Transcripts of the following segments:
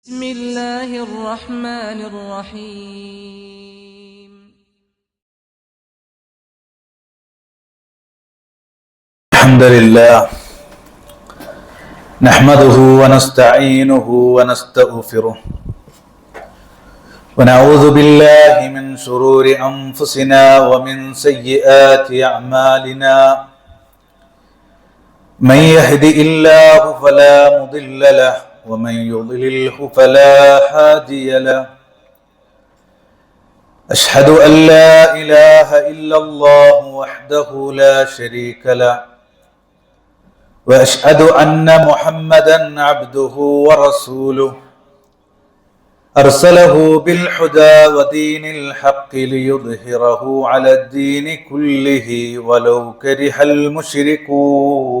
بسم الله الرحمن الرحيم. الحمد لله نحمده ونستعينه ونستغفره ونعوذ بالله من شرور أنفسنا ومن سيئات أعمالنا. من يهد الله فلا مضل له ومن يضلله فلا هادي له. أشهد أن لا إله إلا الله وحده لا شريك له. وأشهد أن محمدا عبده ورسوله. أرسله بالحدى ودين الحق ليظهره على الدين كله ولو كره المشركون.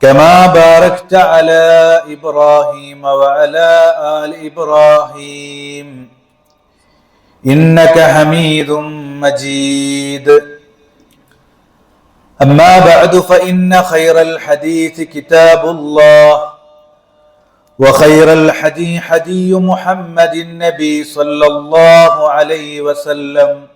كما باركت على إبراهيم وعلى آل إبراهيم. إنك حميد مجيد. أما بعد فإن خير الحديث كتاب الله وخير الحدي حدي محمد النبي صلى الله عليه وسلم.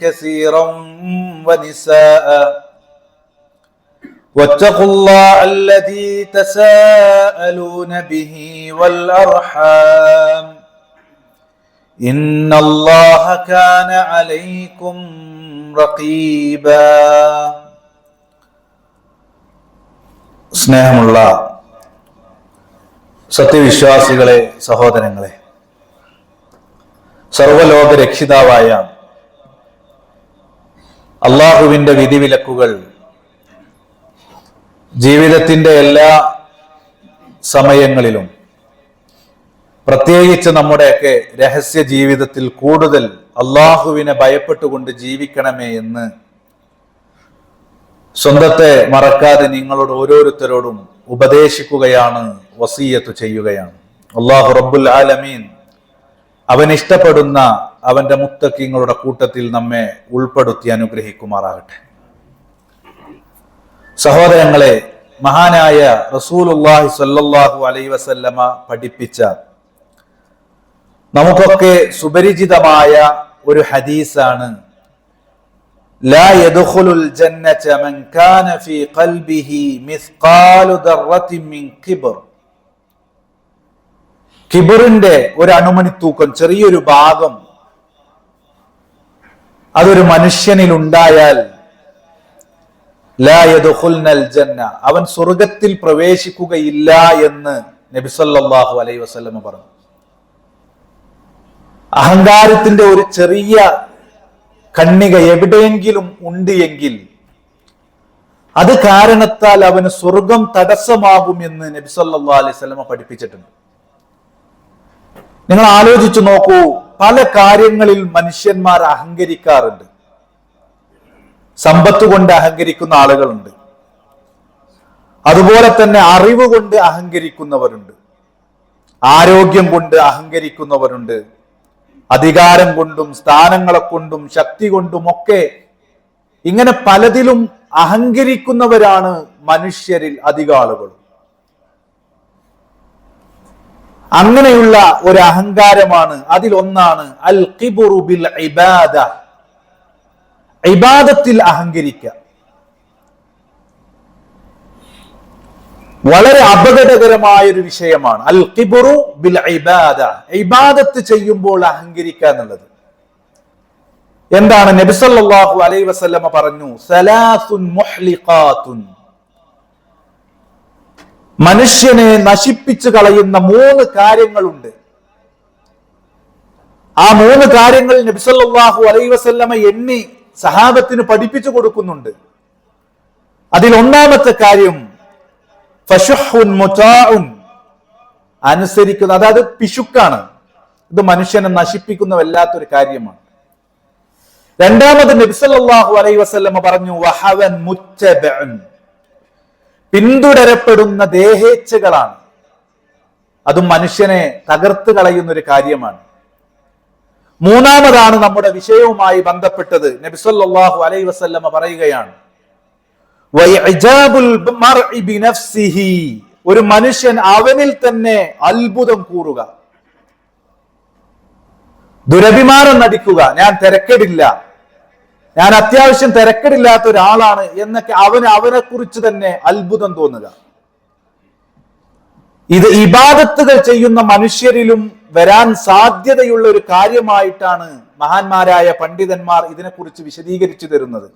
كثيرا ونساء واتقوا الله الذي تساءلون به والأرحام إن الله كان عليكم رقيبا സ്നേഹമുള്ള സത്യവിശ്വാസികളെ സഹോദരങ്ങളെ സർവലോക രക്ഷിതാവായ അള്ളാഹുവിന്റെ വിധിവിലക്കുകൾ ജീവിതത്തിന്റെ എല്ലാ സമയങ്ങളിലും പ്രത്യേകിച്ച് നമ്മുടെയൊക്കെ രഹസ്യ ജീവിതത്തിൽ കൂടുതൽ അള്ളാഹുവിനെ ഭയപ്പെട്ടുകൊണ്ട് ജീവിക്കണമേ എന്ന് സ്വന്തത്തെ മറക്കാതെ നിങ്ങളോട് ഓരോരുത്തരോടും ഉപദേശിക്കുകയാണ് വസീയത്ത് ചെയ്യുകയാണ്. അള്ളാഹു റബ്ബുൽ ആലമീൻ അവൻ ഇഷ്ടപ്പെടുന്ന അവന്റെ മുത്തക്കിങ്ങളുടെ കൂട്ടത്തിൽ നമ്മെ ഉൾപ്പെടുത്തി അനുഗ്രഹിക്കുമാറാകട്ടെ സഹോദരങ്ങളെ മഹാനായ റസൂലുല്ലാഹി സ്വല്ലല്ലാഹു അലൈ വസല്ലമ പഠിപ്പിച്ച നമുക്കൊക്കെ സുപരിചിതമായ ഒരു ഹദീസാണ് لا يدخل الجنة من كان في قلبه مثقال ذرة من كبر കിബറിന്റെ ഒരു അണുമണി തൂക്കം ചെറിയൊരു ഭാഗം അതൊരു മനുഷ്യനിൽ ഉണ്ടായാൽ ജന്ന അവൻ സ്വർഗത്തിൽ പ്രവേശിക്കുകയില്ല എന്ന് നബിസല്ലാഹു അലൈ വസ്ലമ പറഞ്ഞു. അഹങ്കാരത്തിന്റെ ഒരു ചെറിയ കണ്ണിക എവിടെയെങ്കിലും ഉണ്ട് എങ്കിൽ അത് കാരണത്താൽ അവന് സ്വർഗം തടസ്സമാകും എന്ന് നബിസല്ലാ അലൈഹി സ്വലമ പഠിപ്പിച്ചിട്ടുണ്ട്. നിങ്ങൾ ആലോചിച്ചു നോക്കൂ പല കാര്യങ്ങളിൽ മനുഷ്യന്മാർ അഹങ്കരിക്കാറുണ്ട്. സമ്പത്ത് കൊണ്ട് അഹങ്കരിക്കുന്ന ആളുകളുണ്ട്. അതുപോലെ തന്നെ അറിവ് കൊണ്ട് അഹങ്കരിക്കുന്നവരുണ്ട്. ആരോഗ്യം കൊണ്ട് അഹങ്കരിക്കുന്നവരുണ്ട്. അധികാരം കൊണ്ടും സ്ഥാനങ്ങളെ കൊണ്ടും ശക്തി കൊണ്ടും ഒക്കെ ഇങ്ങനെ പലതിലും അഹങ്കരിക്കുന്നവരാണ് മനുഷ്യരിൽ അധികാളുകളും അങ്ങനെയുള്ള ഒരു അഹങ്കാരമാണ് അതിലൊന്നാണ് അൽ കിബുറു ബിൽ ഇബാദ. ഇബാദത്തിൽ അഹങ്കരിക്കുക വളരെ അപകടകരമായ ഒരു വിഷയമാണ്. അൽ കിബുറു ബിൽ ഇബാദ. ഇബാദത്ത് ചെയ്യുമ്പോൾ അഹങ്കരിക്കുക എന്നുള്ളത്. എന്താണ്? നബിസല്ലാഹു അലൈ വസല്ലമ പറഞ്ഞു സലാസുൻ മുഹ്ലിഖാത്തുൻ. മനുഷ്യനെ നശിപ്പിച്ചു കളയുന്ന മൂന്ന് കാര്യങ്ങളുണ്ട്. ആ മൂന്ന് കാര്യങ്ങൾ നബിസല്ലാഹു അലൈ വസല്ലമ എണ്ണി സഹാബത്തിന് പഠിപ്പിച്ചു കൊടുക്കുന്നുണ്ട്. അതിൽ ഒന്നാമത്തെ കാര്യം അനുസരിക്കുന്ന അതായത് പിശുക്കാണ്. ഇത് മനുഷ്യനെ നശിപ്പിക്കുന്ന വല്ലാത്തൊരു കാര്യമാണ്. രണ്ടാമത് നബിസല്ലാഹു അലൈ വസല്ലമ പറഞ്ഞു വഹവൻ മുത്തബഅൻ പിന്തുടരപ്പെടുന്ന ദേഹേച്ഛകളാണ്. അതും മനുഷ്യനെ തകർത്ത് കളയുന്ന ഒരു കാര്യമാണ്. മൂന്നാമതാണ് നമ്മുടെ വിഷയവുമായി ബന്ധപ്പെട്ടത് നബിസൊല്ലാഹു അലൈ വസല്ലമ പറയുകയാണ്. ഒരു മനുഷ്യൻ അവനിൽ തന്നെ അത്ഭുതം കൂറുക. ദുരഭിമാനം നടിക്കുക. ഞാൻ തിരക്കടില്ല. ഞാൻ അത്യാവശ്യം തിരക്കടില്ലാത്ത ഒരാളാണ് എന്നൊക്കെ അവന് അവനെ കുറിച്ച് തന്നെ അത്ഭുതം തോന്നുക. ഇത് ഇബാദത്തുകൾ ചെയ്യുന്ന മനുഷ്യരിലും വരാൻ സാധ്യതയുള്ള ഒരു കാര്യമായിട്ടാണ് മഹാന്മാരായ പണ്ഡിതന്മാർ ഇതിനെക്കുറിച്ച് വിശദീകരിച്ചു തരുന്നത്.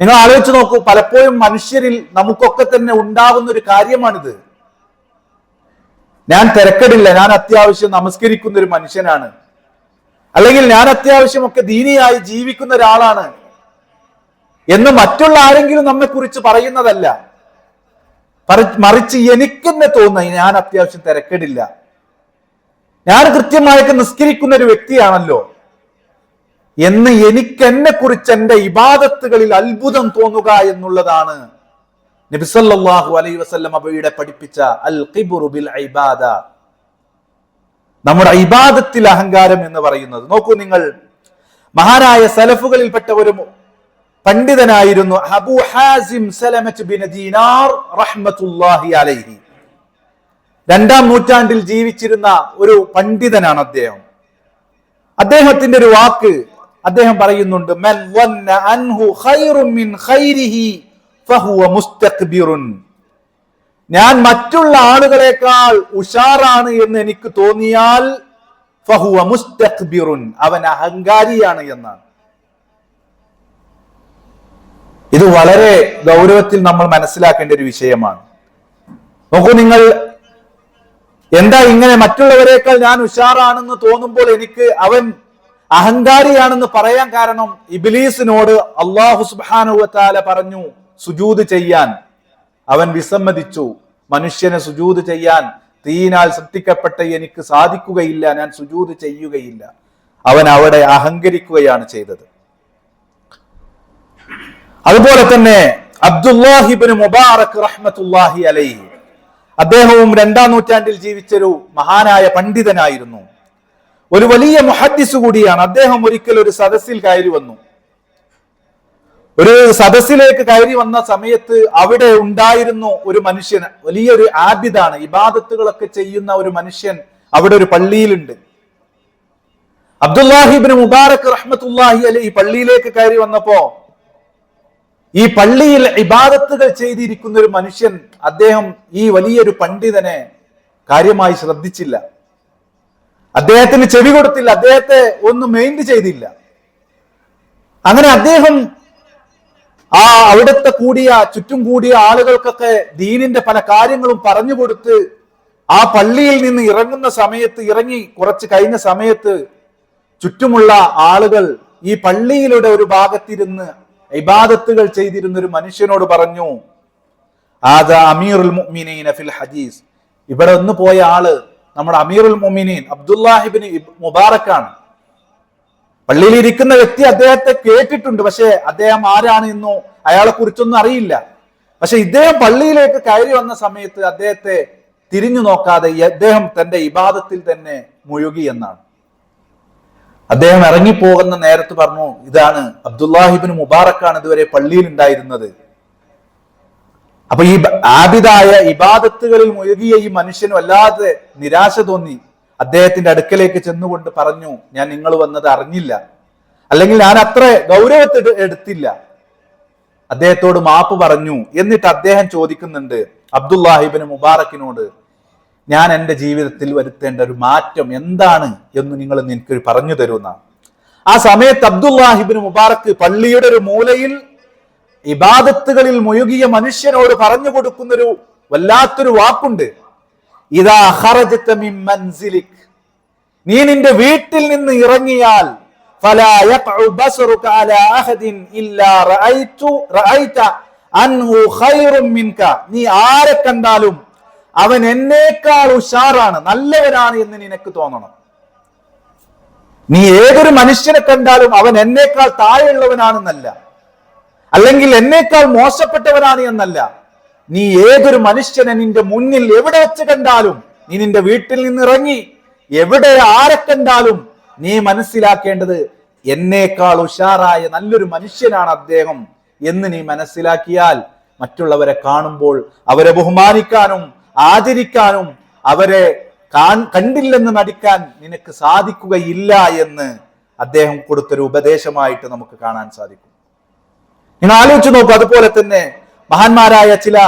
നിങ്ങൾ ആലോചിച്ച് നോക്കൂ പലപ്പോഴും മനുഷ്യരിൽ നമുക്കൊക്കെ തന്നെ ഉണ്ടാകുന്ന ഒരു കാര്യമാണിത്. ഞാൻ തിരക്കടില്ല ഞാൻ അത്യാവശ്യം നമസ്കരിക്കുന്ന ഒരു മനുഷ്യനാണ്. അല്ലെങ്കിൽ ഞാൻ അത്യാവശ്യമൊക്കെ ദീനിയായി ജീവിക്കുന്ന ഒരാളാണ് എന്ന് മറ്റുള്ള ആരെങ്കിലും നമ്മെ കുറിച്ച് പറയുന്നതല്ല. പറ- മറിച്ച് എനിക്കെന്നെ തോന്നുന്ന ഞാൻ അത്യാവശ്യം തിരക്കേടില്ല. ഞാൻ കൃത്യമായിട്ട് നിസ്കരിക്കുന്ന ഒരു വ്യക്തിയാണല്ലോ എന്ന് എനിക്ക് എന്നെ കുറിച്ച് എന്റെ ഇബാദത്തുകളിൽ അത്ഭുതം തോന്നുക എന്നുള്ളതാണ് നബിസല്ലാഹു അലൈ വസല്ലം അവയുടെ പഠിപ്പിച്ച അൽ ഖിബുറു ബിൽ ഇബാദ നമ്മുടെ ഇബാദത്തിൽ അഹങ്കാരം എന്ന് പറയുന്നത്. നോക്കൂ നിങ്ങൾ. മഹാനായ സലഫുകളിൽപ്പെട്ട ഒരു പണ്ഡിതനായിരുന്നു Abu Hazim Salamat bin Dinar അലൈഹി. രണ്ടാം നൂറ്റാണ്ടിൽ ജീവിച്ചിരുന്ന ഒരു പണ്ഡിതനാണ് അദ്ദേഹം. അദ്ദേഹത്തിന്റെ ഒരു വാക്ക് അദ്ദേഹം പറയുന്നുണ്ട് മൻ വന്ന അൻഹു ഖൈറു മിൻ ഖൈരിഹി ഫഹുവ മുസ്തക്ബിറുൻ ഞാൻ മറ്റുള്ള ആളുകളെക്കാൾ ഉഷാറാണ് എന്ന് എനിക്ക് തോന്നിയാൽ ഫഹുവ മുസ്തഖ്ബിറുൻ അവൻ അഹങ്കാരിയാണ് എന്നാണ്. ഇത് വളരെ ഗൗരവത്തിൽ നമ്മൾ മനസ്സിലാക്കേണ്ട ഒരു വിഷയമാണ്. നോക്കൂ നിങ്ങൾ എന്താ ഇങ്ങനെ മറ്റുള്ളവരെക്കാൾ ഞാൻ ഉഷാറാണെന്ന് തോന്നുമ്പോൾ എനിക്ക് അവൻ അഹങ്കാരിയാണെന്ന് പറയാൻ കാരണം ഇബിലീസിനോട് അള്ളാഹു സുബാനുവത്താല പറഞ്ഞു സുജൂത് ചെയ്യാൻ. അവൻ വിസമ്മതിച്ചു. മനുഷ്യനെ സുജൂത് ചെയ്യാൻ തീയിനാൽ സൃഷ്ടിക്കപ്പെട്ട എനിക്ക് സാധിക്കുകയില്ല ഞാൻ സുജൂത് ചെയ്യുകയില്ല. അവൻ അവിടെ അഹങ്കരിക്കുകയാണ് ചെയ്തത്. അതുപോലെ തന്നെ അബ്ദുല്ലാഹിബിന് മുബാറക് റഹ്മത്തുല്ലാഹി അലൈഹി അദ്ദേഹവും രണ്ടാം നൂറ്റാണ്ടിൽ ജീവിച്ചൊരു മഹാനായ പണ്ഡിതനായിരുന്നു. ഒരു വലിയ മുഹദ്ദിസ് കൂടിയാണ്. അദ്ദേഹം ഒരിക്കൽ ഒരു സദസ്സിൽ കയറി വന്നു. ഒരു സദസ്സിലേക്ക് കയറി വന്ന സമയത്ത് അവിടെ ഉണ്ടായിരുന്നു ഒരു മനുഷ്യൻ. വലിയൊരു ആബിദാണ്. ഇബാദത്തുകളൊക്കെ ചെയ്യുന്ന ഒരു മനുഷ്യൻ അവിടെ ഒരു പള്ളിയിലുണ്ട്. അബ്ദുല്ലാഹിബിന് മുബാറക് റഹ്മത്തുല്ലാഹി അലി ഈ പള്ളിയിലേക്ക് കയറി വന്നപ്പോ ഈ പള്ളിയിൽ ഇബാദത്തുകൾ ചെയ്തിരിക്കുന്ന ഒരു മനുഷ്യൻ അദ്ദേഹം ഈ വലിയൊരു പണ്ഡിതനെ കാര്യമായി ശ്രദ്ധിച്ചില്ല. അദ്ദേഹത്തിന് ചെവി കൊടുത്തില്ല. അദ്ദേഹത്തെ ഒന്നും മെയിന്റ് ചെയ്തില്ല. അങ്ങനെ അദ്ദേഹം ആ അവിടുത്തെ കൂടിയ ചുറ്റും കൂടിയ ആളുകൾക്കൊക്കെ ദീനിന്റെ പല കാര്യങ്ങളും പറഞ്ഞു കൊടുത്ത് ആ പള്ളിയിൽ നിന്ന് ഇറങ്ങുന്ന സമയത്ത് ഇറങ്ങി കുറച്ച് കഴിഞ്ഞ സമയത്ത് ചുറ്റുമുള്ള ആളുകൾ ഈ പള്ളിയിലൂടെ ഒരു ഭാഗത്തിരുന്ന് ഇബാദത്തുകൾ ചെയ്തിരുന്ന ഒരു മനുഷ്യനോട് പറഞ്ഞു അമീറുൽ മുഅ്മിനീന ഫിൽ ഹദീസ്. ഇവിടെ ഒന്ന് പോയ ആൾ നമ്മുടെ അമീറുൽ മുഅ്മിനീൻ അബ്ദുല്ലാഹിബിൻ മുബാറക്കാണ്. പള്ളിയിൽ ഇരിക്കുന്ന വ്യക്തി അദ്ദേഹത്തെ കേട്ടിട്ടുണ്ട്. പക്ഷേ അദ്ദേഹം ആരാണ് എന്നോ അയാളെ കുറിച്ചൊന്നും അറിയില്ല. പക്ഷെ ഇദ്ദേഹം പള്ളിയിലേക്ക് കയറി വന്ന സമയത്ത് അദ്ദേഹത്തെ തിരിഞ്ഞു നോക്കാതെ അദ്ദേഹം തന്റെ ഇബാദത്തിൽ തന്നെ മുഴുകി എന്നാണ്. അദ്ദേഹം ഇറങ്ങിപ്പോകുന്ന നേരത്ത് പറഞ്ഞു ഇതാണ് അബ്ദുല്ലാഹിബിൻ മുബാറക്കാണ് ഇതുവരെ പള്ളിയിൽ ഉണ്ടായിരുന്നത്. അപ്പൊ ഈ ആബിദായ ഇബാദത്തുകളിൽ മുഴുകിയ ഈ മനുഷ്യന് അല്ലാതെ നിരാശ തോന്നി. അദ്ദേഹത്തിന്റെ അടുക്കലേക്ക് ചെന്നുകൊണ്ട് പറഞ്ഞു ഞാൻ നിങ്ങൾ വന്നത് അറിഞ്ഞില്ല. അല്ലെങ്കിൽ ഞാൻ അത്ര ഗൗരവത്തിൽ എടുത്തില്ല. അദ്ദേഹത്തോട് മാപ്പ് പറഞ്ഞു എന്നിട്ട് അദ്ദേഹം ചോദിക്കുന്നുണ്ട് അബ്ദുല്ലാഹിബിന് മുബാറക്കിനോട് ഞാൻ എന്റെ ജീവിതത്തിൽ വരുത്തേണ്ട ഒരു മാറ്റം എന്താണ് എന്ന് നിങ്ങൾ എനിക്ക് പറഞ്ഞു തരുന്ന ആ സമയത്ത് അബ്ദുല്ലാഹിബിന് മുബാറക്ക് പള്ളിയുടെ ഒരു മൂലയിൽ ഇബാദത്തുകളിൽ മുഴുകിയ മനുഷ്യനോട് പറഞ്ഞു കൊടുക്കുന്നൊരു വല്ലാത്തൊരു വാക്കുണ്ട്. നീ നിന്റെ വീട്ടിൽ നിന്ന് ഇറങ്ങിയാൽ നീ ആരെ കണ്ടാലും അവൻ എന്നേക്കാൾ ഉഷാറാണ് നല്ലവനാണ് എന്ന് നിനക്ക് തോന്നണം. നീ ഏതൊരു മനുഷ്യനെ കണ്ടാലും അവൻ എന്നേക്കാൾ താഴെയുള്ളവനാണെന്നല്ല. അല്ലെങ്കിൽ എന്നേക്കാൾ മോശപ്പെട്ടവനാണ് എന്നല്ല. നീ ഏതൊരു മനുഷ്യനെ നിന്റെ മുന്നിൽ എവിടെ വെച്ച് കണ്ടാലും നീ നിന്റെ വീട്ടിൽ നിന്ന് ഇറങ്ങി എവിടെ ആരെ കണ്ടാലും നീ മനസ്സിലാക്കേണ്ടത് എന്നേക്കാൾ ഉഷാറായ നല്ലൊരു മനുഷ്യനാണ് അദ്ദേഹം എന്ന് നീ മനസ്സിലാക്കിയാൽ മറ്റുള്ളവരെ കാണുമ്പോൾ അവരെ ബഹുമാനിക്കാനും ആദരിക്കാനും അവരെ കണ്ടില്ലെന്ന് നടിക്കാൻ നിനക്ക് സാധിക്കുകയില്ല എന്ന് അദ്ദേഹം കൊടുത്തൊരു ഉപദേശമായിട്ട് നമുക്ക് കാണാൻ സാധിക്കും. നിങ്ങൾ ആലോചിച്ച് നോക്കൂ അതുപോലെ തന്നെ മഹാന്മാരായ ചില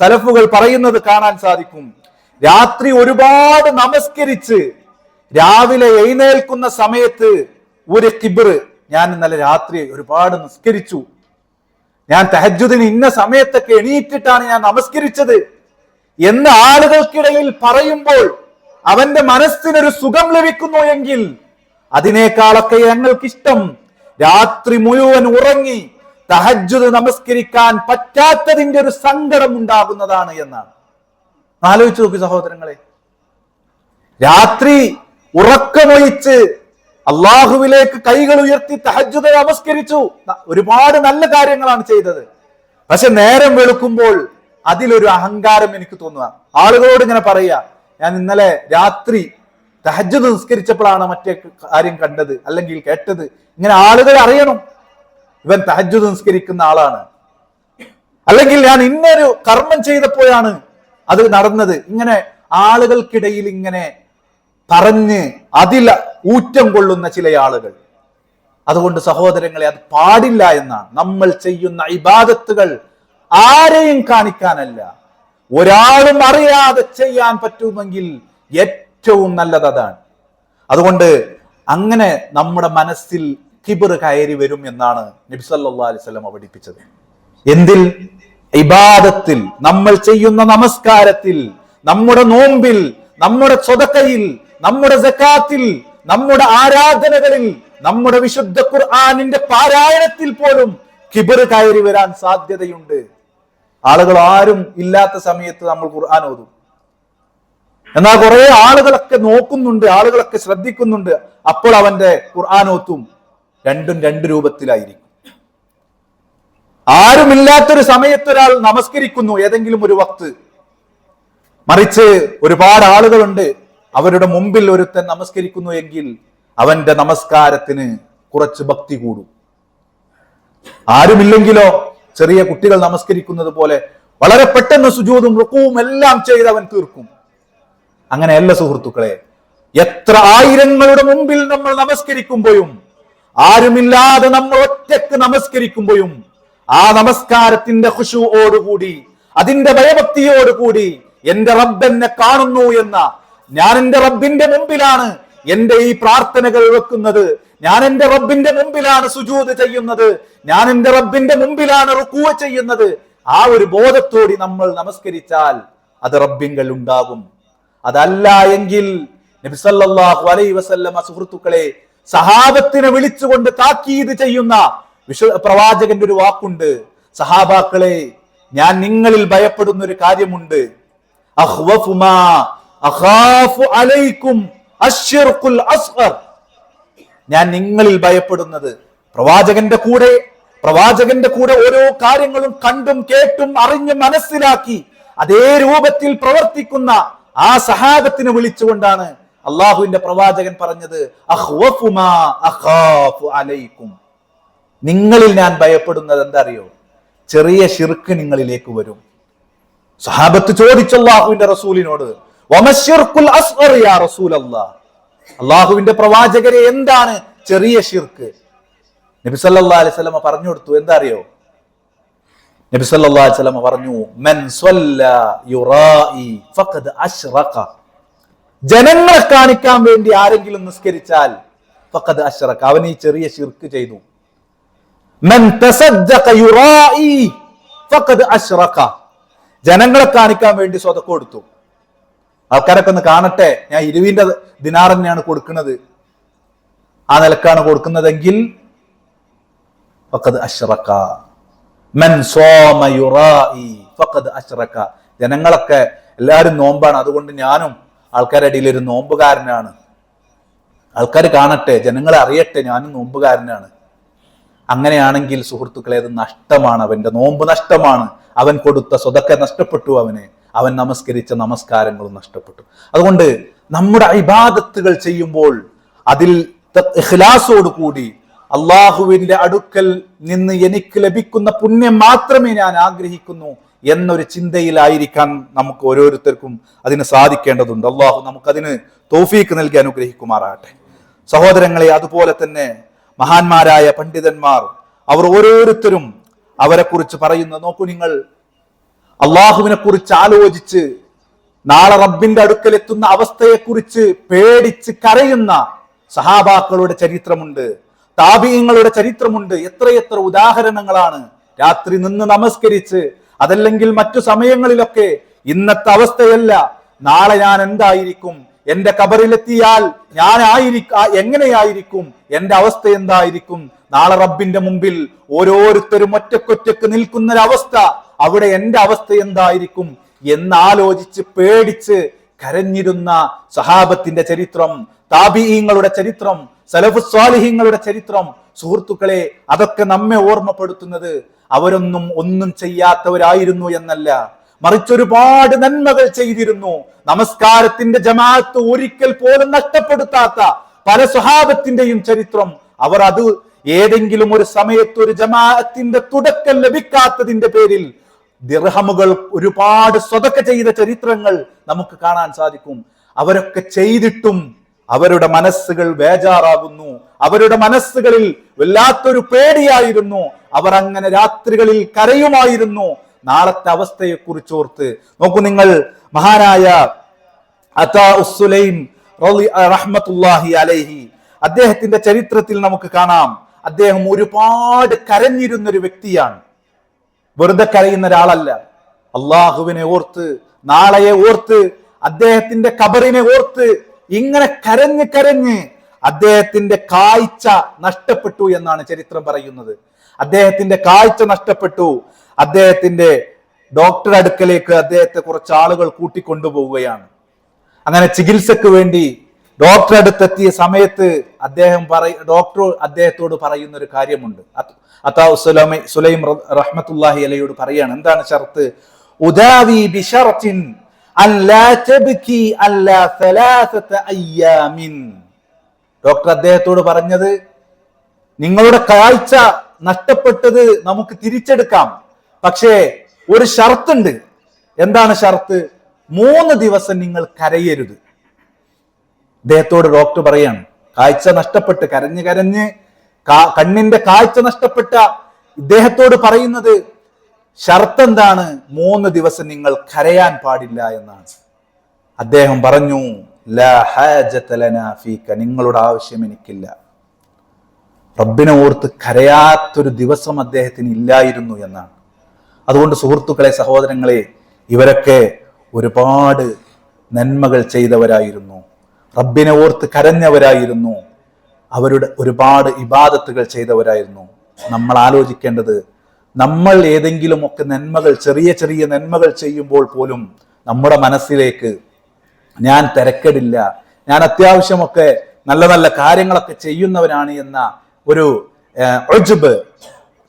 സലഫുകൾ പറയുന്നത് കാണാൻ സാധിക്കും. രാത്രി ഒരുപാട് നമസ്കരിച്ച് രാവിലെ എഴുന്നേൽക്കുന്ന സമയത്ത് ഒരു കിബിർ ഞാൻ ഇന്നലെ രാത്രി ഒരുപാട് നമസ്കരിച്ചു ഞാൻ തഹജുദിന് ഇന്ന സമയത്തൊക്കെ എണീറ്റിട്ടാണ് ഞാൻ നമസ്കരിച്ചത്. എന്ന് ആളുകൾക്കിടയിൽ പറയുമ്പോൾ അവന്റെ മനസ്സിനൊരു സുഖം ലഭിക്കുന്നു എങ്കിൽ അതിനേക്കാളൊക്കെ ഞങ്ങൾക്കിഷ്ടം രാത്രി മുഴുവൻ ഉറങ്ങി തഹജുദ് നമസ്കരിക്കാൻ പറ്റാത്തതിന്റെ ഒരു സങ്കടം ഉണ്ടാകുന്നതാണ് എന്നാണ്. ആലോചിച്ചു നോക്കി സഹോദരങ്ങളെ. രാത്രി ഉറക്കമൊഴിച്ച് അള്ളാഹുവിലേക്ക് കൈകൾ ഉയർത്തി തഹജ്ജുദ് നമസ്കരിച്ചു. ഒരുപാട് നല്ല കാര്യങ്ങളാണ് ചെയ്തത്. പക്ഷെ നേരം വെളുക്കുമ്പോൾ അതിലൊരു അഹങ്കാരം എനിക്ക് തോന്നുക. ആളുകളോട് ഇങ്ങനെ പറയുക ഞാൻ ഇന്നലെ രാത്രി തഹജ്ജുദ് നിസ്കരിച്ചപ്പോഴാണ് മറ്റേ കാര്യം കണ്ടത് അല്ലെങ്കിൽ കേട്ടത്. ഇങ്ങനെ ആളുകൾ അറിയണം. ഇവൻ തഹജുദ് നിസ്കരിക്കുന്ന ആളാണ്. അല്ലെങ്കിൽ ഞാൻ ഇന്നൊരു കർമ്മം ചെയ്തപ്പോഴാണ് അത് നടന്നത്. ഇങ്ങനെ ആളുകൾക്കിടയിൽ ഇങ്ങനെ പറഞ്ഞ് അതിൽ ഊറ്റം കൊള്ളുന്ന ചില ആളുകൾ. അതുകൊണ്ട് സഹോദരങ്ങളെ അത് പാടില്ല എന്നാണ്. നമ്മൾ ചെയ്യുന്ന ഇബാദത്തുകൾ ആരെയും കാണിക്കാനല്ല. ഒരാളും അറിയാതെ ചെയ്യാൻ പറ്റുമെങ്കിൽ ഏറ്റവും നല്ലത് അതാണ്. അതുകൊണ്ട് അങ്ങനെ നമ്മുടെ മനസ്സിൽ കിബിർ കയറി വരും എന്നാണ് നബിസല്ലാ അലിസ്ലം പഠിപ്പിച്ചത് എന്തിൽ? ഇബാദത്തിൽ. നമ്മൾ ചെയ്യുന്ന നമസ്കാരത്തിൽ നമ്മുടെ നോമ്പിൽ നമ്മുടെ സ്വതക്കയിൽ നമ്മുടെ ജക്കാത്തിൽ നമ്മുടെ ആരാധനകളിൽ നമ്മുടെ വിശുദ്ധ ഖുർആാനിന്റെ പാരായണത്തിൽ പോലും കിബിർ കയറി വരാൻ സാധ്യതയുണ്ട്. ആളുകൾ ആരും ഇല്ലാത്ത സമയത്ത് നമ്മൾ ഖുർആൻ ഓതും. എന്നാൽ കുറെ ആളുകളൊക്കെ നോക്കുന്നുണ്ട് ആളുകളൊക്കെ ശ്രദ്ധിക്കുന്നുണ്ട്. അപ്പോൾ അവന്റെ ഖുർആൻ ഓത്തും. രണ്ടും രണ്ട് രൂപത്തിലായിരിക്കും. ആരുമില്ലാത്തൊരു സമയത്ത് ഒരാൾ നമസ്കരിക്കുന്നു ഏതെങ്കിലും ഒരു വക്ത്. മറിച്ച് ഒരുപാട് ആളുകളുണ്ട്. അവരുടെ മുമ്പിൽ ഒരുത്തൻ നമസ്കരിക്കുന്നു എങ്കിൽ അവന്റെ നമസ്കാരത്തിന് കുറച്ച് ഭക്തി കൂടും. ആരുമില്ലെങ്കിലോ ചെറിയ കുട്ടികൾ നമസ്കരിക്കുന്നത് പോലെ വളരെ പെട്ടെന്ന് സുജൂതും റുക്കുവും എല്ലാം ചെയ്ത് അവൻ തീർക്കും. അങ്ങനെയല്ല സുഹൃത്തുക്കളെ എത്ര ആയിരങ്ങളുടെ മുമ്പിൽ നമ്മൾ നമസ്കരിക്കുമ്പോഴും ആരുമില്ലാതെ നമ്മൾ ഒറ്റയ്ക്ക് നമസ്കരിക്കുമ്പോഴും ആ നമസ്കാരത്തിന്റെ ഹുഷുവോടുകൂടി അതിന്റെ ഭയഭക്തിയോടുകൂടി എന്റെ റബ്ബ് എന്നെ കാണുന്നു എന്ന ഞാൻ എന്റെ റബ്ബിന്റെ മുമ്പിലാണ് എന്റെ ഈ പ്രാർത്ഥനകൾ വെക്കുന്നത്. ഞാൻ എന്റെ റബ്ബിന്റെ മുമ്പിലാണ് സുജൂത് ചെയ്യുന്നത്. ഞാൻ എന്റെ റബ്ബിന്റെ മുമ്പിലാണ് റുക്കുവ ചെയ്യുന്നത്. ആ ഒരു ബോധത്തോടി നമ്മൾ നമസ്കരിച്ചാൽ അത് റബ്ബിങ്കൽ ഉണ്ടാകും. അതല്ല എങ്കിൽ നബിസല്ലാഹു അലൈ വസല്ലമ സുഹൃത്തുക്കളെ സഹാബത്തിനെ വിളിച്ചുകൊണ്ട് താക്കീത് ചെയ്യുന്ന വിശ്വ പ്രവാചകന്റെ ഒരു വാക്കുണ്ട്. സഹാബാക്കളെ ഞാൻ നിങ്ങളിൽ ഭയപ്പെടുന്ന ഒരു കാര്യമുണ്ട് ഞാൻ നിങ്ങളിൽ ഭയപ്പെടുന്നത് പ്രവാചകന്റെ കൂടെ പ്രവാചകന്റെ കൂടെ ഓരോ കാര്യങ്ങളും കണ്ടും കേട്ടും അറിഞ്ഞ് മനസ്സിലാക്കി അതേ രൂപത്തിൽ പ്രവർത്തിക്കുന്ന ആ സഹാബത്തിനെ വിളിച്ചുകൊണ്ടാണ് അള്ളാഹുവിന്റെ പ്രവാചകൻ പറഞ്ഞത് "അഖ്വഫു അഖാഫു അലൈക്കും. നിങ്ങളിൽ ഞാൻ ഭയപ്പെടുന്നത് എന്താ അറിയോ ചെറിയ ഷിർക്ക് നിങ്ങളിലേക്ക് വരും. സഹാബത്ത് ചോദിച്ചു അള്ളാഹുവിന്റെ റസൂലിനോട്? അള്ളാഹുവിന്റെ പ്രവാചകരെ എന്താണ് ചെറിയ ഷിർക്ക് നബി സല്ലാ അലൈഹി സ്വലമ പറഞ്ഞു കൊടുത്തു എന്താ അറിയോ നബി സല്ലാ അലൈഹി സ്വലമ പറഞ്ഞു മൻ ജനങ്ങളെ കാണിക്കാൻ വേണ്ടി ആരെങ്കിലും നിസ്കരിച്ചാൽ ഫഖദ് അശ്റഖ അവൻ ഈ ചെറിയ ശിർക്ക് ചെയ്തു. മൻ ഫഖദ് ജനങ്ങളെ കാണിക്കാൻ വേണ്ടി സ്വതക്ക കൊടുത്തു. ആൾക്കാരൊക്കെ ഒന്ന് കാണട്ടെ ഞാൻ ഇരുവിന്റെ ദിനാർ തന്നെയാണ് കൊടുക്കുന്നത്. ആ നിലക്കാണ് കൊടുക്കുന്നതെങ്കിൽ ഫഖദ് മൻ ഫഖദ് ജനങ്ങളൊക്കെ എല്ലാരും നോമ്പാണ്. അതുകൊണ്ട് ഞാനും ആൾക്കാരുടെ ഇടയിൽ ഒരു നോമ്പുകാരനാണ്. ആൾക്കാർ കാണട്ടെ ജനങ്ങളെ അറിയട്ടെ ഞാനും നോമ്പുകാരനാണ്. അങ്ങനെയാണെങ്കിൽ സുഹൃത്തുക്കളെ അത് നഷ്ടമാണ് അവന്റെ നോമ്പ് നഷ്ടമാണ്. അവൻ കൊടുത്ത സ്വതൊക്കെ നഷ്ടപ്പെട്ടു അവനെ. അവൻ നമസ്കരിച്ച നമസ്കാരങ്ങളും നഷ്ടപ്പെട്ടു. അതുകൊണ്ട് നമ്മുടെ ഇബാദത്തുകൾ ചെയ്യുമ്പോൾ അതിൽ ഇഖ്ലാസോട് കൂടി അള്ളാഹുവിന്റെ അടുക്കൽ നിന്ന് എനിക്ക് ലഭിക്കുന്ന പുണ്യം മാത്രമേ ഞാൻ ആഗ്രഹിക്കുന്നു. എന്നൊരു ചിന്തയിലായിരിക്കാൻ നമുക്ക് ഓരോരുത്തർക്കും അതിന് സാധിക്കേണ്ടതുണ്ട്. അള്ളാഹു നമുക്കതിന് തോഫീക്ക് നൽകി അനുഗ്രഹിക്കുമാറാകട്ടെ. സഹോദരങ്ങളെ അതുപോലെ തന്നെ മഹാന്മാരായ പണ്ഡിതന്മാർ അവർ ഓരോരുത്തരും അവരെക്കുറിച്ച് പറയുന്ന. നോക്കൂ നിങ്ങൾ അള്ളാഹുവിനെ കുറിച്ച് ആലോചിച്ച് നാളെ റബ്ബിന്റെ അടുക്കലെത്തുന്ന അവസ്ഥയെക്കുറിച്ച് പേടിച്ച് കരയുന്ന സഹാബാക്കളുടെ ചരിത്രമുണ്ട് താപീയങ്ങളുടെ ചരിത്രമുണ്ട്. എത്രയെത്ര ഉദാഹരണങ്ങളാണ്. രാത്രി നിന്ന് നമസ്കരിച്ച് അതല്ലെങ്കിൽ മറ്റു സമയങ്ങളിലൊക്കെ ഇന്നത്തെ അവസ്ഥയല്ല. നാളെ ഞാൻ എന്തായിരിക്കും? എന്റെ കബറിലെത്തിയാൽ ഞാൻ ആയിരിക്ക എങ്ങനെയായിരിക്കും? എന്റെ അവസ്ഥ എന്തായിരിക്കും? നാളെ റബ്ബിന്റെ മുമ്പിൽ ഓരോരുത്തരും ഒറ്റക്കൊറ്റക്ക് നിൽക്കുന്ന ഒരവസ്ഥ അവിടെ എന്റെ അവസ്ഥ എന്തായിരിക്കും? എന്നാലോചിച്ച് പേടിച്ച് കരഞ്ഞിരുന്ന സഹാബത്തിന്റെ ചരിത്രം താബിഈങ്ങളുടെ ചരിത്രം സലഫു സ്വാലിഹിങ്ങളുടെ ചരിത്രം. സുഹൃത്തുക്കളെ അതൊക്കെ നമ്മെ ഓർമ്മപ്പെടുത്തുന്നത് അവരൊന്നും ഒന്നും ചെയ്യാത്തവരായിരുന്നു എന്നല്ല. മറിച്ച് ഒരുപാട് നന്മകൾ ചെയ്തിരുന്നു. നമസ്കാരത്തിന്റെ ജമാഅത്ത് ഒരിക്കൽ പോലും നഷ്ടപ്പെടുത്താത്ത പല സ്വഹാബത്തിന്റെയും ചരിത്രം. അവർ അത് ഏതെങ്കിലും ഒരു സമയത്ത് ഒരു ജമാഅത്തിന്റെ തുടക്കം ലഭിക്കാത്തതിന്റെ പേരിൽ ദിർഹമുകൾ ഒരുപാട് സ്വതൊക്കെ ചെയ്ത ചരിത്രങ്ങൾ നമുക്ക് കാണാൻ സാധിക്കും. അവരൊക്കെ ചെയ്തിട്ടും അവരുടെ മനസ്സുകൾ ബേജാറാകുന്നു. അവരുടെ മനസ്സുകളിൽ വല്ലാത്തൊരു പേടിയായിരുന്നു. അവർ അങ്ങനെ രാത്രികളിൽ കരയുമായിരുന്നു. നാളത്തെ അവസ്ഥയെ കുറിച്ചോർത്ത് നോക്കൂ നിങ്ങൾ. മഹാനായ അലൈഹി. അദ്ദേഹത്തിന്റെ ചരിത്രത്തിൽ നമുക്ക് കാണാം. അദ്ദേഹം ഒരുപാട് കരഞ്ഞിരുന്നൊരു വ്യക്തിയാണ്. വെറുതെ കരയുന്ന ഒരാളല്ല. അള്ളാഹുവിനെ ഓർത്ത് നാളെയെ ഓർത്ത് അദ്ദേഹത്തിന്റെ കബറിനെ ഓർത്ത് ഇങ്ങനെ കരഞ്ഞ് കരഞ്ഞ് അദ്ദേഹത്തിന്റെ കാഴ്ച നഷ്ടപ്പെട്ടു എന്നാണ് ചരിത്രം പറയുന്നത്. അദ്ദേഹത്തിന്റെ കാഴ്ച നഷ്ടപ്പെട്ടു. അദ്ദേഹത്തിന്റെ ഡോക്ടർ അടുക്കലേക്ക് അദ്ദേഹത്തെ കുറച്ച് ആളുകൾ കൂട്ടിക്കൊണ്ടുപോവുകയാണ്. അങ്ങനെ ചികിത്സക്ക് വേണ്ടി ഡോക്ടർ അടുത്തെത്തിയ സമയത്ത് അദ്ദേഹം പറയ ഡോക്ടർ അദ്ദേഹത്തോട് പറയുന്ന ഒരു കാര്യമുണ്ട്. അത് അത്താ സുലൈം റഹ്മത്തുല്ലാഹി അലയോട് പറയാണ്. എന്താണ് ഷർത്ത്? ഉദാവി ബിഷർത്തിൻ ഡോക്ടർ അദ്ദേഹത്തോട് പറഞ്ഞത് നിങ്ങളുടെ കാഴ്ച നഷ്ടപ്പെട്ടത് നമുക്ക് തിരിച്ചെടുക്കാം. പക്ഷേ ഒരു ഷർത്തുണ്ട്. എന്താണ് ഷർത്ത്? മൂന്ന് ദിവസം നിങ്ങൾ കരയരുത്. അദ്ദേഹത്തോട് ഡോക്ടർ പറയാണ് കാഴ്ച നഷ്ടപ്പെട്ട് കരഞ്ഞ് കരഞ്ഞ് കണ്ണിന്റെ കാഴ്ച നഷ്ടപ്പെട്ട ഇദ്ദേഹത്തോട് പറയുന്നത് ഷർത്ത് എന്താണ്? മൂന്ന് ദിവസം നിങ്ങൾ കരയാൻ പാടില്ല എന്നാണ്. അദ്ദേഹം പറഞ്ഞു. നിങ്ങളുടെ ആവശ്യം എനിക്കില്ല. റബ്ബിനെ ഓർത്ത് കരയാത്തൊരു ദിവസം അദ്ദേഹത്തിന് ഇല്ലായിരുന്നു എന്നാണ്. അതുകൊണ്ട് സുഹൃത്തുക്കളെ സഹോദരങ്ങളെ ഇവരൊക്കെ ഒരുപാട് നന്മകൾ ചെയ്തവരായിരുന്നു. റബ്ബിനെ ഓർത്ത് കരഞ്ഞവരായിരുന്നു. അവരുടെ ഒരുപാട് ഇബാദത്തുകൾ ചെയ്തവരായിരുന്നു. നമ്മൾ ആലോചിക്കേണ്ടത് നമ്മൾ ഏതെങ്കിലുമൊക്കെ നന്മകൾ ചെറിയ ചെറിയ നന്മകൾ ചെയ്യുമ്പോൾ പോലും നമ്മുടെ മനസ്സിലേക്ക് ഞാൻ തിരക്കടില്ല. ഞാൻ അത്യാവശ്യമൊക്കെ നല്ല നല്ല കാര്യങ്ങളൊക്കെ ചെയ്യുന്നവനാണ് എന്ന ഒരു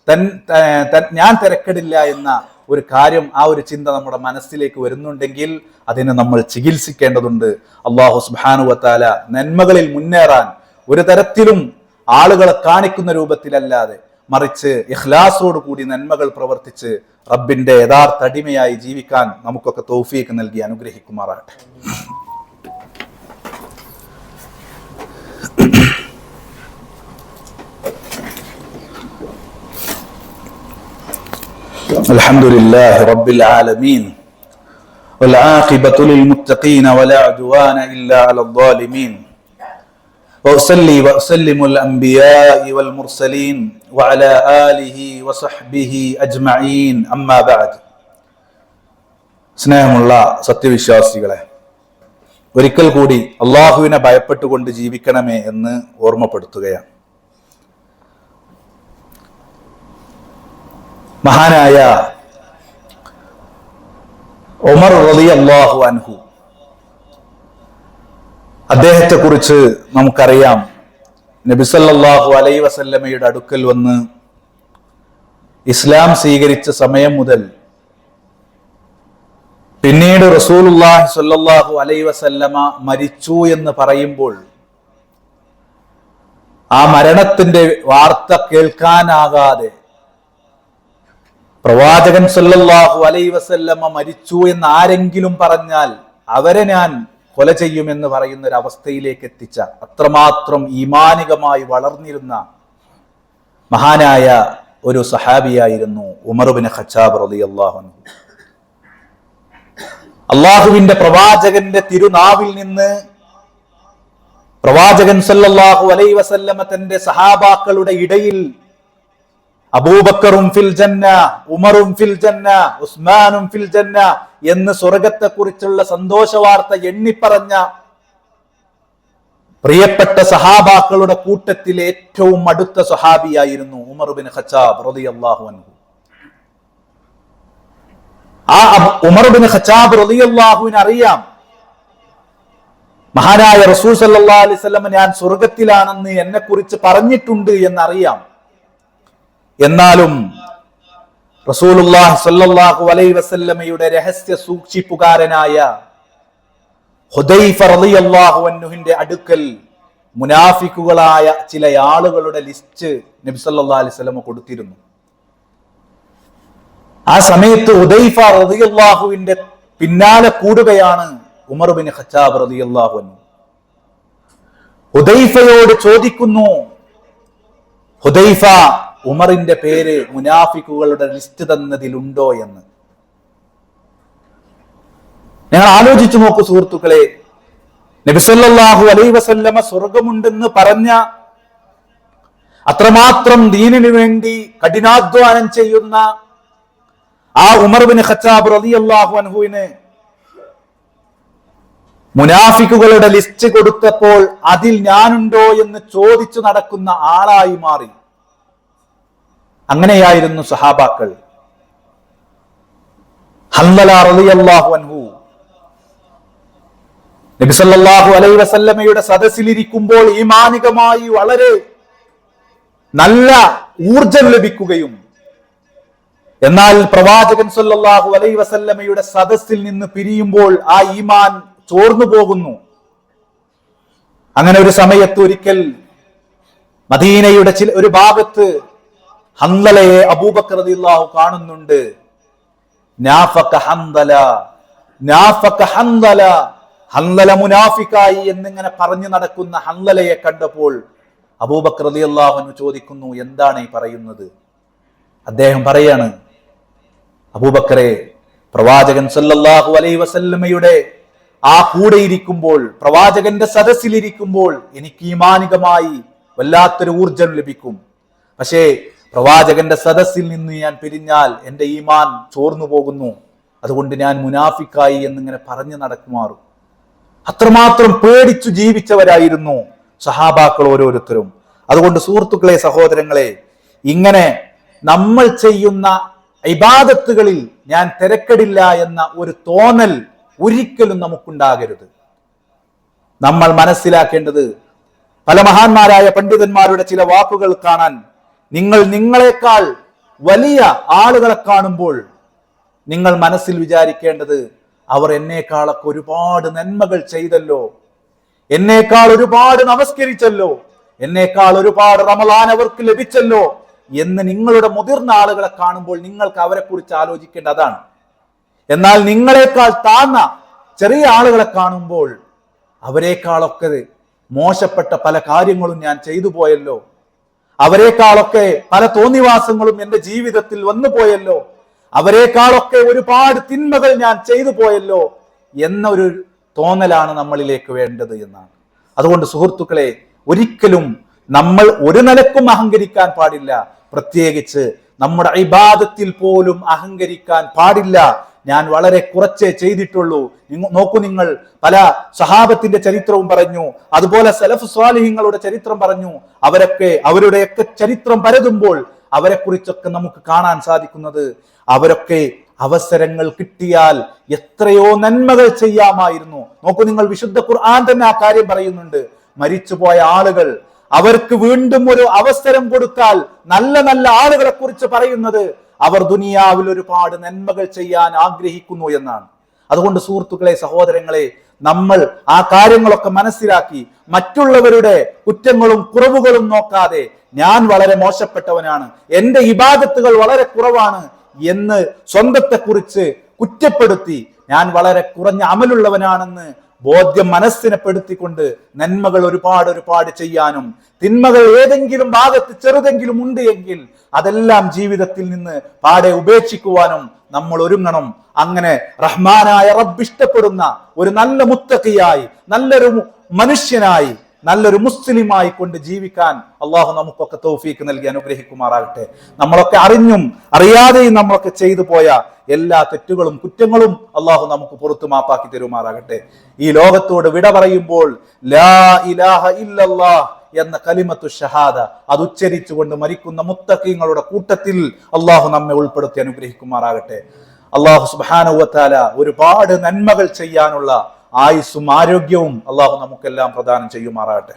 ത- തൻ- ഞാൻ തിരക്കടില്ല എന്ന ഒരു കാര്യം ആ ഒരു ചിന്ത നമ്മുടെ മനസ്സിലേക്ക് വരുന്നുണ്ടെങ്കിൽ അതിനെ നമ്മൾ ചികിത്സിക്കേണ്ടതുണ്ട്. അള്ളാഹു സുബാനുവത്താല നന്മകളിൽ മുന്നേറാൻ ഒരു തരത്തിലും ആളുകളെ കാണിക്കുന്ന രൂപത്തിലല്ലാതെ മറിച്ച് ഇഖ്ലാസോട് കൂടി നന്മകൾ പ്രവർത്തിച്ച് റബ്ബിന്റെ യഥാർത്ഥ അടിമയായി ജീവിക്കാൻ നമുക്കൊക്കെ തൗഫീക്ക് നൽകി അനുഗ്രഹിക്കുമാറാട്ടെ الحمد لله رب العالمين والعاقبة للمتقين ولا عدوان إلا على الظالمين وأصلي وأسلم الأنبياء والمرسلين وعلى آله وصحبه أجمعين أما بعد സ്നേഹമുള്ള സത്യവിശ്വാസികളെ ഒരിക്കൽ കൂടി അള്ളാഹുവിനെ ഭയപ്പെട്ടുകൊണ്ട് ജീവിക്കണമേ എന്ന് ഓർമ്മപ്പെടുത്തുകയാണ് മഹാനായ ഒമർ റലി അള്ളാഹു അൻഹു. അദ്ദേഹത്തെ കുറിച്ച് നമുക്കറിയാം നബിസല്ലാഹു അലൈ വസല്ലമയുടെ അടുക്കൽ വന്ന് ഇസ്ലാം സ്വീകരിച്ച സമയം മുതൽ പിന്നീട് റസൂലുല്ലാഹി സല്ലാഹു അലൈ വസല്ലമ മരിച്ചു എന്ന് പറയുമ്പോൾ ആ മരണത്തിന്റെ വാർത്ത കേൾക്കാനാകാതെ പ്രവാചകൻ സല്ലല്ലാഹു അലൈ വസല്ലമ മരിച്ചു എന്ന് ആരെങ്കിലും പറഞ്ഞാൽ അവരെ ഞാൻ കൊല ചെയ്യുമെന്ന് പറയുന്ന ഒരു അവസ്ഥയിലേക്ക് എത്തിച്ച അത്രമാത്രം ഈമാനികമായി വളർന്നിരുന്ന മഹാനായ ഒരു സഹാബിയായിരുന്നു ഉമർബിൻ ഖച്ചാബ് റളിയല്ലാഹു അൻഹു. അള്ളാഹുവിന്റെ പ്രവാചകന്റെ തിരുനാവിൽ നിന്ന് പ്രവാചകൻ സല്ലല്ലാഹു അലൈ വസല്ലമ തന്റെ സഹാബാക്കളുടെ ഇടയിൽ അബൂബക്കറും ഫിൽ ജന്ന ഉമറും ഫിൽ ജന്ന ഉസ്മാനും ഫിൽ ജന്ന എന്ന് സ്വർഗത്തെ കുറിച്ചുള്ള സന്തോഷ വാർത്ത എണ്ണിപ്പറഞ്ഞ പ്രിയപ്പെട്ട സഹാബാക്കളുടെ കൂട്ടത്തിൽ ഏറ്റവും അടുത്ത സഹാബിയായിരുന്നു ഉമർ ബിൻ ഖച്ചാബ് റളിയല്ലാഹു അൻഹു. ആ ഉമർ ബിൻ ഖച്ചാബ് റളിയല്ലാഹുവിന് അറിയാം. മഹാനായ റസൂൽ സല്ലല്ലാഹു അലൈഹി വസല്ലം ഞാൻ സ്വർഗത്തിലാണെന്ന് എന്നെ കുറിച്ച് പറഞ്ഞിട്ടുണ്ട് എന്നറിയാം. എന്നാലും റസൂലുള്ളാഹി സ്വല്ലല്ലാഹു അലൈഹി വസല്ലമയുടെ രഹസ്യ സൂക്ഷിപ്പുകാരനായ ഹുദൈഫ റളിയല്ലാഹു അൻഹുവിന്റെ അടുക്കൽ മുനാഫിക്കുകളായ ചില ആളുകളുടെ ലിസ്റ്റ് നബി സല്ലല്ലാഹു അലൈഹി വസല്ലമ കൊടുത്തിരുന്നു. ആ സമയത്ത് ഉദൈഫ റളിയല്ലാഹുവിന്റെ പിന്നാലെ കൂടുകയാണ് ഉമർ ബിൻ ഖത്താബ് റളിയല്ലാഹു അൻഹു. ഹുദൈഫയോട് ചോദിക്കുന്നു ഹുദൈഫ ഉമറിന്റെ പേര് മുനാഫിക്കുകളുടെ ലിസ്റ്റ് തന്നതിലുണ്ടോ എന്ന്. ഞങ്ങൾ ആലോചിച്ചു നോക്കൂ സുഹൃത്തുക്കളെ. നബിസല്ലാഹു അലൈ വസല്ലമ സ്വർഗമുണ്ടെന്ന് പറഞ്ഞ അത്രമാത്രം ദീനിനു വേണ്ടി കഠിനാധ്വാനം ചെയ്യുന്ന ആ ഉമർബിന് ഹച്ചാബ് റതി അള്ളാഹു അൻഹുവിന് മുനാഫിക്കുകളുടെ ലിസ്റ്റ് കൊടുത്തപ്പോൾ അതിൽ ഞാനുണ്ടോ എന്ന് ചോദിച്ചു നടക്കുന്ന ആളായി മാറി. അങ്ങനെയായിരുന്നു സഹാബാക്കൾ. അൻഹു. നബി സല്ലല്ലാഹു അലൈഹി വസല്ലമയുടെ സദസ്സിലിരിക്കുമ്പോൾ ഈമാനികമായി വളരെ നല്ല ഊർജം ലഭിക്കുകയും എന്നാൽ പ്രവാചകൻ സല്ലാഹു അലൈ വസല്ലമയുടെ സദസ്സിൽ നിന്ന് പിരിയുമ്പോൾ ആ ഈമാൻ ചോർന്നു പോകുന്നു. അങ്ങനെ ഒരു സമയത്ത് ഒരിക്കൽ മദീനയുടെ ചില ഒരു ഭാഗത്ത് ഹന്തലയെ അബൂബക്കർ കാണുന്നുണ്ട്. ഹന്തല നാഫക ഹന്തല ഹന്തല മുനാഫിക്കായി എന്നിങ്ങനെ പറഞ്ഞു നടക്കുന്ന ഹന്തലയെ കണ്ടപ്പോൾ അബൂബക്കർ ചോദിക്കുന്നു എന്താണ് ഈ പറയുന്നത്? അദ്ദേഹം പറയാണ് അബൂബക്കറെ പ്രവാചകൻ സല്ലല്ലാഹു അലൈ വസല്ലമയുടെ ആ കൂടെയിരിക്കുമ്പോൾ പ്രവാചകന്റെ സദസ്സിലിരിക്കുമ്പോൾ എനിക്ക് ഈമാനികമായി വല്ലാത്തൊരു ഊർജം ലഭിക്കും. പക്ഷേ പ്രവാചകന്റെ സദസ്സിൽ നിന്ന് ഞാൻ പിരിഞ്ഞാൽ എന്റെ ഈമാൻ ചോർന്നു പോകുന്നു. അതുകൊണ്ട് ഞാൻ മുനാഫിക്കായി എന്നിങ്ങനെ പറഞ്ഞു നടക്കുമാറും. അത്രമാത്രം പേടിച്ചു ജീവിച്ചവരായിരുന്നു സഹാബാക്കൾ ഓരോരുത്തരും. അതുകൊണ്ട് സുഹൃത്തുക്കളെ സഹോദരങ്ങളെ ഇങ്ങനെ നമ്മൾ ചെയ്യുന്ന ഇബാദത്തുകളിൽ ഞാൻ തിരക്കടില്ല എന്ന ഒരു തോന്നൽ ഒരിക്കലും നമുക്കുണ്ടാകരുത്. നമ്മൾ മനസ്സിലാക്കേണ്ടത് പല മഹാന്മാരായ പണ്ഡിതന്മാരുടെ ചില വാക്കുകൾ കാണാൻ നിങ്ങൾ നിങ്ങളെക്കാൾ വലിയ ആളുകളെ കാണുമ്പോൾ നിങ്ങൾ മനസ്സിൽ വിചാരിക്കേണ്ടത് അവർ എന്നേക്കാളൊക്കെ ഒരുപാട് നന്മകൾ ചെയ്തല്ലോ. എന്നേക്കാൾ ഒരുപാട് നമസ്കരിച്ചല്ലോ. എന്നേക്കാൾ ഒരുപാട് റമലാൻ അവർക്ക് ലഭിച്ചല്ലോ എന്ന് നിങ്ങളുടെ മുതിർന്ന ആളുകളെ കാണുമ്പോൾ നിങ്ങൾക്ക് അവരെ കുറിച്ച് ആലോചിക്കേണ്ട അതാണ്. എന്നാൽ നിങ്ങളെക്കാൾ താഴ്ന്ന ചെറിയ ആളുകളെ കാണുമ്പോൾ അവരെക്കാളൊക്കെ മോശപ്പെട്ട പല കാര്യങ്ങളും ഞാൻ ചെയ്തു പോയല്ലോ. അവരെക്കാളൊക്കെ പല തോന്നിവാസങ്ങളും എന്റെ ജീവിതത്തിൽ വന്നു പോയല്ലോ. അവരെക്കാളൊക്കെ ഒരുപാട് തിന്മകൾ ഞാൻ ചെയ്തു പോയല്ലോ എന്നൊരു തോന്നലാണ് നമ്മളിലേക്ക് വേണ്ടത് എന്നാണ്. അതുകൊണ്ട് സുഹൃത്തുക്കളെ ഒരിക്കലും നമ്മൾ ഒരു നിലക്കും അഹങ്കരിക്കാൻ പാടില്ല. പ്രത്യേകിച്ച് നമ്മുടെ ഇബാദത്തിൽ പോലും അഹങ്കരിക്കാൻ പാടില്ല. ഞാൻ വളരെ കുറച്ചേ ചെയ്തിട്ടുള്ളൂ. നോക്കൂ നിങ്ങൾ. പല സഹാബത്തിന്റെ ചരിത്രവും പറഞ്ഞു. അതുപോലെ സലഫ് സ്വാലിഹിങ്ങളുടെ ചരിത്രം പറഞ്ഞു. അവരൊക്കെ അവരുടെയൊക്കെ ചരിത്രം പരതുമ്പോൾ അവരെക്കുറിച്ചൊക്കെ നമുക്ക് കാണാൻ സാധിക്കുന്നത്. അവരൊക്കെ അവസരങ്ങൾ കിട്ടിയാൽ എത്രയോ നന്മകൾ ചെയ്യാമായിരുന്നു. നോക്കൂ നിങ്ങൾ വിശുദ്ധ ഖുർആൻ തന്നെ ആ കാര്യം പറയുന്നുണ്ട്. മരിച്ചുപോയ ആളുകൾ അവർക്ക് വീണ്ടും ഒരു അവസരം കൊടുത്താൽ നല്ല നല്ല ആളുകളെ കുറിച്ച് പറയുന്നത് അവർ ദുനിയാവിൽ ഒരുപാട് നന്മകൾ ചെയ്യാൻ ആഗ്രഹിക്കുന്നു എന്നാണ്. അതുകൊണ്ട് സുഹൃത്തുക്കളെ സഹോദരങ്ങളെ നമ്മൾ ആ കാര്യങ്ങളൊക്കെ മനസ്സിലാക്കി മറ്റുള്ളവരുടെ കുറ്റങ്ങളും കുറവുകളും നോക്കാതെ ഞാൻ വളരെ മോശപ്പെട്ടവനാണ് എന്റെ ഇബാദത്തുകൾ വളരെ കുറവാണ് എന്ന് സ്വന്തത്തെക്കുറിച്ച് കുറ്റപ്പെടുത്തി ഞാൻ വളരെ കുറഞ്ഞ അമലുള്ളവനാണെന്ന് ബോധ്യം മനസ്സിനെ പെടുത്തിക്കൊണ്ട് നന്മകൾ ഒരുപാട് ഒരുപാട് ചെയ്യാനും തിന്മകൾ ഏതെങ്കിലും ഭാഗത്ത് ചെറുതെങ്കിലും ഉണ്ട് എങ്കിൽ അതെല്ലാം ജീവിതത്തിൽ നിന്ന് പാടെ ഉപേക്ഷിക്കുവാനും നമ്മൾ ഒരുങ്ങണം. അങ്ങനെ റഹ്മാനായ റബ്ബ് ഇഷ്ടപ്പെടുന്ന ഒരു നല്ല മുത്തക്കിയായി നല്ലൊരു മനുഷ്യനായി നല്ലൊരു മുസ്ലിമായി കൊണ്ട് ജീവിക്കാൻ അള്ളാഹു നമുക്കൊക്കെ തൗഫീക്ക് നൽകി അനുഗ്രഹിക്കുമാറാകട്ടെ. നമ്മളൊക്കെ അറിഞ്ഞും അറിയാതെയും നമ്മളൊക്കെ ചെയ്തു പോയ എല്ലാ തെറ്റുകളും കുറ്റങ്ങളും അള്ളാഹു നമുക്ക് പുറത്തു മാപ്പാക്കി തരുമാറാകട്ടെ. ഈ ലോകത്തോട് വിട പറയുമ്പോൾ ലാ ഇലാഹ എന്ന കലിമത്തു ഷഹാദ അത് ഉച്ചരിച്ചുകൊണ്ട് മരിക്കുന്ന മുത്തക്കീങ്ങളുടെ കൂട്ടത്തിൽ അള്ളാഹു നമ്മെ ഉൾപ്പെടുത്തി അനുഗ്രഹിക്കുമാറാകട്ടെ. അള്ളാഹു സുബാനുവത്താല ഒരുപാട് നന്മകൾ ചെയ്യാനുള്ള ആയുസ്സും ആരോഗ്യവും അള്ളാഹു നമുക്കെല്ലാം പ്രദാനം ചെയ്യുമാറാകട്ടെ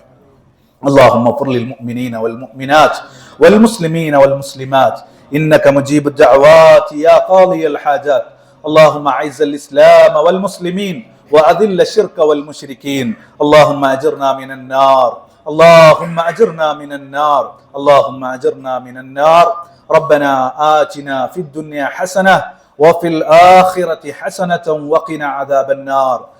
اللهم اغفر للمؤمنين والمؤمنات والمسلمين والمسلمات انك مجيب الدعوات يا قاضي الحاجات اللهم اعز الاسلام والمسلمين واذل الشرك والمشركين اللهم اجرنا من النار اللهم اجرنا من النار اللهم اجرنا من النار ربنا آتنا في الدنيا حسنه وفي الاخره حسنه وقنا عذاب النار